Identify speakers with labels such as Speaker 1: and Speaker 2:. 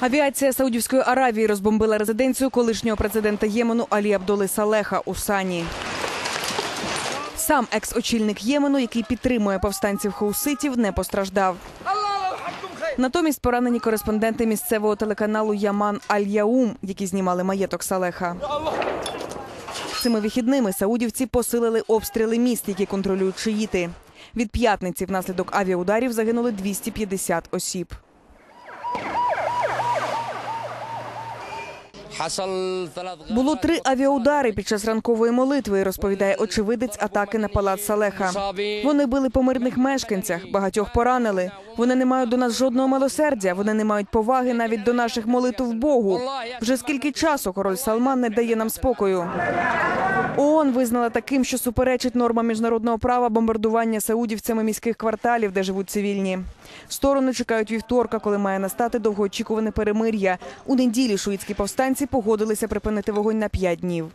Speaker 1: Авіація Саудівської Аравії розбомбила резиденцію колишнього президента Ємену Алі Абдоли Салеха у Сані. Сам екс-очільник Ємену, який підтримує повстанців хауситів, не постраждав. Натомість поранені кореспонденти місцевого телеканалу Яман Аль-Яум, які знімали маєток Салеха. Цими вихідними саудівці посилили обстріли міст, які контролюють шиїти. Від п'ятниці внаслідок авіаударів загинули 250 осіб. Було три авіаудари під час ранкової молитви. Розповідає очевидець атаки на палац Салеха. Вони били по мирних мешканцях, багатьох поранили. Вони не мають до нас жодного милосердя. Вони не мають поваги навіть до наших молитв Богу. Вже скільки часу король Салман не дає нам спокою. ООН визнала таким, що суперечить нормам міжнародного права бомбардування саудівцями міських кварталів, де живуть цивільні. Сторони чекають вівторка, коли має настати довгоочікуване перемир'я. У неділі шуїцькі повстанці погодилися припинити вогонь на п'ять днів.